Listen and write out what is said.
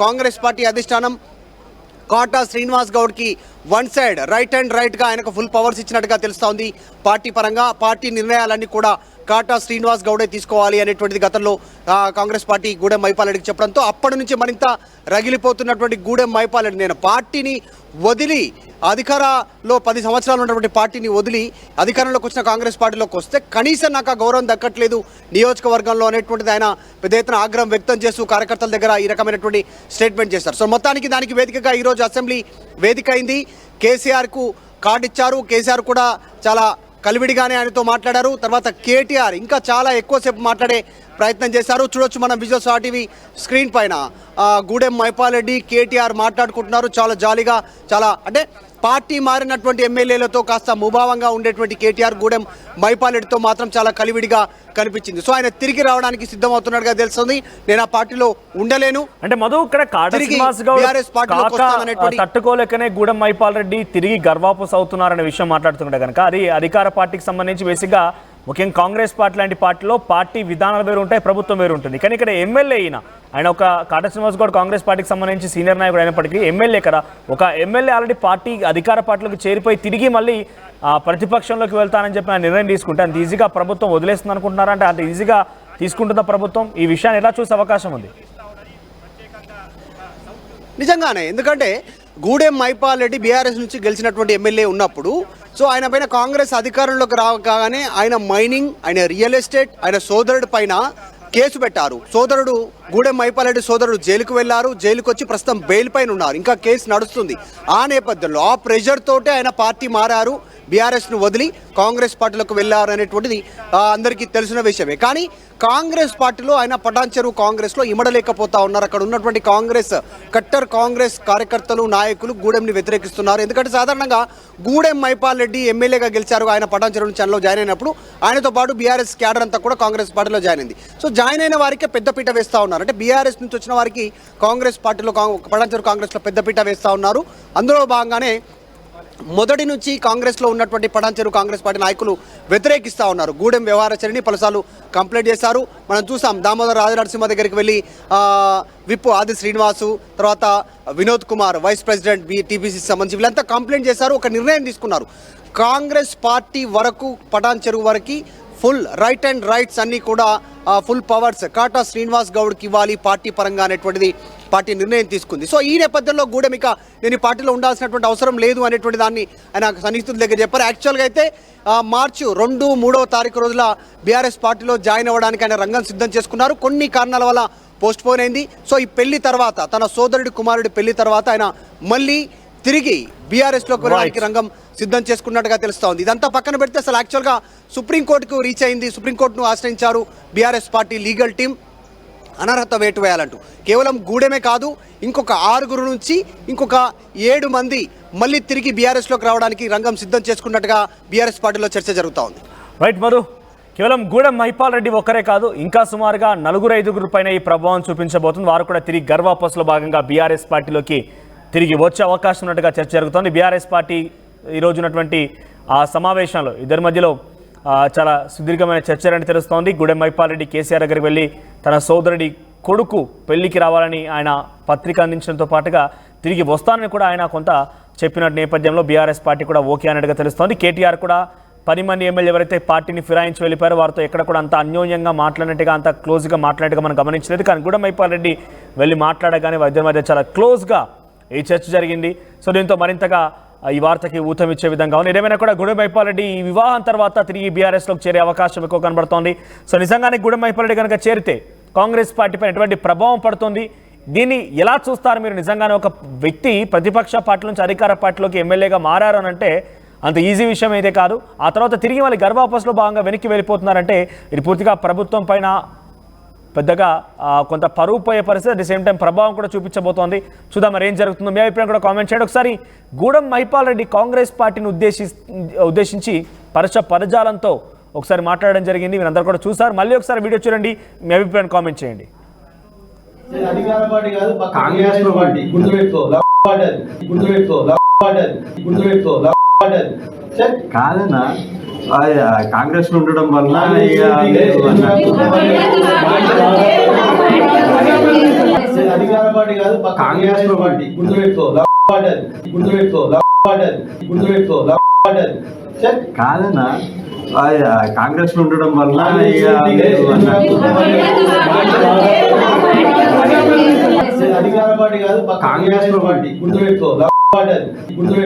Congress party అధిష్టానం కోట శ్రీనివాస్ గౌడ్కి one side right and రైట్గా ఆయనకు ఫుల్ పవర్స్ ఇచ్చినట్టుగా తెలుస్తోంది. పార్టీ పరంగా పార్టీ నిర్ణయాలన్నీ కూడా కాటా శ్రీనివాస్ గౌడే తీసుకోవాలి అనేటువంటిది గతంలో కాంగ్రెస్ పార్టీ గూడెం మైపాలరెడ్డికి చెప్పడంతో అప్పటి నుంచి మరింత రగిలిపోతున్నటువంటి గూడెం మైపాలరెడ్డి నేను పార్టీని వదిలి అధికారంలో పది సంవత్సరాలు ఉన్నటువంటి పార్టీని వదిలి అధికారంలోకి వచ్చిన కాంగ్రెస్ పార్టీలోకి వస్తే కనీసం నాకు ఆ గౌరవం దక్కట్లేదు నియోజకవర్గంలో అనేటువంటిది ఆయన పెద్ద ఎత్తున ఆగ్రహం వ్యక్తం చేస్తూ కార్యకర్తల దగ్గర ఈ రకమైనటువంటి స్టేట్మెంట్ చేశారు. సో మొత్తానికి దానికి వేదికగా ఈరోజు అసెంబ్లీ వేదిక అయింది. కేసీఆర్కు కార్డు ఇచ్చారు కేసీఆర్ కూడా చాలా కలివిడిగానే ఆయనతో మాట్లాడారు. తర్వాత కేటీఆర్ ఇంకా చాలా ఎక్కువసేపు మాట్లాడే ప్రయత్నం చేశారు. చూడొచ్చు మనం విజువల్స్ ఆర్టీవీ స్క్రీన్ పైన. గూడెం మైపాలరెడ్డి కేటీఆర్ మాట్లాడుకుంటున్నారు. చాలా జాలీగా చాలా అంటే పార్టీ మారినటువంటి ఎమ్మెల్యేలతో కాస్త ముభావంగా ఉండేటువంటి కేటీఆర్ గూడెం మైపాలరెడ్డితో మాత్రం చాలా కలివిడిగా కనిపించింది. సో ఆయన తిరిగి రావడానికి సిద్ధమవుతున్నట్టుగా తెలుస్తుంది. నేను ఆ పార్టీలో ఉండలేను. అంటే మధు ఇక్కడ తట్టుకోలేకనే గూడెం మైపాల్ రెడ్డి తిరిగి గర్వాపస్ అవుతున్నారనే విషయం మాట్లాడుతుంటే కనుక అది అధికార పార్టీకి సంబంధించి బేసిక్గా ముఖ్యంగా కాంగ్రెస్ పార్టీ లాంటి పార్టీలో పార్టీ విధానాలు వేరు ఉంటాయి ప్రభుత్వం వేరు ఉంటుంది. కానీ ఇక్కడ ఎమ్మెల్యే అయిన ఆయన ఒక కాట శ్రీనివాస్ గౌడ్ కాంగ్రెస్ పార్టీకి సంబంధించి సీనియర్ నాయకుడు అయినప్పటికీ ఎమ్మెల్యే కదా. ఒక ఎమ్మెల్యే ఆల్రెడీ పార్టీ అధికార పార్టీలకు చేరిపోయి తిరిగి మళ్ళీ ప్రతిపక్షంలోకి వెళ్తానని చెప్పి ఆయన నిర్ణయం తీసుకుంటే అంత ఈజీగా ప్రభుత్వం వదిలేస్తుంది అనుకుంటున్నారా? అంటే అంత ఈజీగా తీసుకుంటుందా ప్రభుత్వం? ఈ విషయాన్ని ఎలా చూసే అవకాశం ఉంది? నిజంగానే ఎందుకంటే గూడెం మైపాల్ రెడ్డి బీఆర్ఎస్ నుంచి గెలిచినటువంటి ఎమ్మెల్యే ఉన్నప్పుడు సో ఆయన పైన కాంగ్రెస్ అధికారంలోకి రాగానే ఆయన మైనింగ్ ఆయన రియల్ ఎస్టేట్ ఆయన సోదరుడి పైన కేసు పెట్టారు. సోదరుడు గూడెం మైపాలరెడ్డి సోదరుడు జైలుకు వెళ్ళారు జైలుకు వచ్చి ప్రస్తుతం బెయిల్ పైన ఉన్నారు. ఇంకా కేసు నడుస్తుంది. ఆ నేపథ్యంలో ఆ ప్రెషర్ తోటే ఆయన పార్టీ మారారు. బీఆర్ఎస్ను వదిలి కాంగ్రెస్ పార్టీలకు వెళ్ళారు అనేటువంటిది అందరికీ తెలిసిన విషయమే. కానీ కాంగ్రెస్ పార్టీలో ఆయన పటాన్ చెరువు కాంగ్రెస్లో ఇమడలేకపోతా ఉన్నారు. అక్కడ ఉన్నటువంటి కాంగ్రెస్ కట్టర్ కాంగ్రెస్ కార్యకర్తలు నాయకులు గూడెంని వ్యతిరేకిస్తున్నారు. ఎందుకంటే సాధారణంగా గూడెం మైపాల్ రెడ్డి ఎమ్మెల్యేగా గెలిచారు ఆయన పటాన్ చెరువు నుంచి అందులో జాయిన్ అయినప్పుడు. ఆయనతో పాటు బీఆర్ఎస్ క్యాడర్ అంతా కూడా కాంగ్రెస్ పార్టీలో జాయిన్ అయింది. సో జాయిన్ అయిన వారికే పెద్దపీట వేస్తూ ఉన్నారు. అంటే బీఆర్ఎస్ నుంచి వచ్చిన వారికి కాంగ్రెస్ పార్టీలో కాంగ్- పటాన్ చెరువు కాంగ్రెస్లో పెద్దపీట వేస్తూ ఉన్నారు. అందులో భాగంగానే మొదటి నుంచి కాంగ్రెస్లో ఉన్నటువంటి పటాన్చెరు కాంగ్రెస్ పార్టీ నాయకులు వ్యతిరేకిస్తూ ఉన్నారు. గూడెం వ్యవహారచరిని పలుసార్లు కంప్లైంట్ చేశారు. మనం చూసాం దామోదర్ రాజనరసింహ దగ్గరికి వెళ్ళి విప్పు ఆది శ్రీనివాసు తర్వాత Vinod Kumar vice president B TPC సంబంధించి వీళ్ళంతా కంప్లైంట్ చేశారు ఒక నిర్ణయం తీసుకున్నారు. కాంగ్రెస్ పార్టీ వరకు పటాన్ చెరువు వరకు ఫుల్ రైట్ అండ్ రైట్స్ అన్నీ కూడా ఫుల్ పవర్స్. కాటా శ్రీనివాస్ గౌడ్కి ఇవ్వాలి పార్టీ పరంగా అనేటువంటిది పార్టీ నిర్ణయం తీసుకుంది. సో ఈ నేపథ్యంలో గూడెమిక నేను ఈ పార్టీలో ఉండాల్సినటువంటి అవసరం లేదు అనేటువంటి దాన్ని ఆయన సన్నిహితుల దగ్గర చెప్పారు. యాక్చువల్గా అయితే మార్చి రెండు మూడవ తారీఖు రోజుల బీఆర్ఎస్ పార్టీలో జాయిన్ అవ్వడానికి ఆయన రంగం సిద్ధం చేసుకున్నారు. కొన్ని కారణాల వల్ల పోస్ట్ పోన్ అయింది. సో ఈ పెళ్ళి తర్వాత తన సోదరుడి కుమారుడి పెళ్ళి తర్వాత ఆయన మళ్ళీ తిరిగి బీఆర్ఎస్లోకి వెళ్ళడానికి రంగం సిద్ధం చేసుకున్నట్టుగా తెలుస్తోంది. ఇదంతా పక్కన పెడితే అసలు యాక్చువల్గా సుప్రీంకోర్టుకు రీచ్ అయింది. సుప్రీంకోర్టును ఆశ్రయించారు బీఆర్ఎస్ పార్టీ లీగల్ టీం అనర్హత వేటు వేయాలంటూ కేవలం గూడెమే కాదు ఇంకొక ఆరుగురు నుంచి ఇంకొక ఏడు మంది మళ్ళీ తిరిగి బీఆర్ఎస్లోకి రావడానికి రంగం సిద్ధం చేసుకున్నట్టుగా బీఆర్ఎస్ పార్టీలో చర్చ జరుగుతూ ఉంది. రైట్ మధు కేవలం గూడెం మైపాల్ రెడ్డి ఒక్కరే కాదు ఇంకా సుమారుగా నలుగురు ఐదుగురు పైన ఈ ప్రభావం చూపించబోతుంది. వారు కూడా తిరిగి గర్వాపస్లో భాగంగా బీఆర్ఎస్ పార్టీలోకి తిరిగి వచ్చే అవకాశం ఉన్నట్టుగా చర్చ జరుగుతోంది. బీఆర్ఎస్ పార్టీ ఈరోజు ఉన్నటువంటి ఆ సమావేశంలో ఇద్దరి మధ్యలో చాలా సుదీర్ఘమైన చర్చ అని తెలుస్తోంది. గుడెం మైపాల్ రెడ్డి కేసీఆర్ దగ్గరికి వెళ్ళి తన సోదరుడి కొడుకు పెళ్ళికి రావాలని ఆయన పత్రిక అందించడంతో పాటుగా తిరిగి వస్తానని కూడా ఆయన కొంత చెప్పిన నేపథ్యంలో బీఆర్ఎస్ పార్టీ కూడా ఓకే అన్నట్టుగా తెలుస్తోంది. కేటీఆర్ కూడా పది మంది ఎమ్మెల్యే ఎవరైతే పార్టీని ఫిరాయించి వెళ్ళిపోయారో వారితో ఎక్కడ కూడా అంత అన్యోన్యంగా మాట్లాడినట్టుగా అంత క్లోజ్గా మాట్లాడినట్టుగా మనం గమనించలేదు. కానీ గూడెం వెళ్ళి మాట్లాడగానే వారి మధ్య చాలా క్లోజ్గా ఈ చర్చ జరిగింది. సో దీంతో మరింతగా ఈ వార్తకి ఊతం ఇచ్చే విధంగా ఉంది. ఏదేమైనా కూడా గుడి మైపాల్ ఈ వివాహం తర్వాత తిరిగి బీఆర్ఎస్లోకి చేరే అవకాశం ఎక్కువ కనబడుతోంది. సో నిజంగానే గూడెం మైపాల్ కనుక చేరితే కాంగ్రెస్ పార్టీపై ఎటువంటి ప్రభావం పడుతుంది? దీన్ని ఎలా చూస్తారు మీరు? నిజంగానే ఒక వ్యక్తి ప్రతిపక్ష పార్టీ నుంచి అధికార పార్టీలోకి ఎమ్మెల్యేగా మారారు అని అంటే అంత ఈజీ విషయం అయితే కాదు. ఆ తర్వాత తిరిగి మళ్ళీ గర్భాపస్లో భాగంగా వెనక్కి వెళ్ళిపోతున్నారంటే ఇది పూర్తిగా ప్రభుత్వం పైన పెద్దగా కొంత పరువు పోయే పరిస్థితి అట్ ది సేమ్ టైం ప్రభావం కూడా చూపించబోతోంది. చూద్దాం మరి ఏం జరుగుతుందో. మీ అభిప్రాయం కూడా కామెంట్ చేయండి. ఒకసారి గూడెం మైపాల్ రెడ్డి కాంగ్రెస్ పార్టీని ఉద్దేశి ఉద్దేశించి పరచ పదజాలంతో ఒకసారి మాట్లాడడం జరిగింది. మీరందరూ కూడా చూసారు. మళ్ళీ ఒకసారి వీడియో చూడండి. మీ అభిప్రాయం కామెంట్ చేయండి. అధికార పార్టీ కాదు కాంగ్రెస్ పార్టీ. గుర్తుపెట్టుకో గుర్తుపెట్టుకో గుర్తుపెట్టుకో కాదన్నా కాంగ్రెస్లో ఉండడం వల్ల కాంగ్రెస్లో పార్టీ గుర్తుపెట్టుకో గుర్తుపెట్టుకో గుర్తుపెట్టుకో కాదన్నా కాంగ్రెస్లో ఉండడం వల్ల కాంగ్రెస్ మీరు అన్న- నేను అధికార పార్టీ కాదు పక్క కాంగ్రెస్ కాంగ్రెస్లో పార్టీ గుర్తుపెట్టుకో గుర్తుపెట్టుకో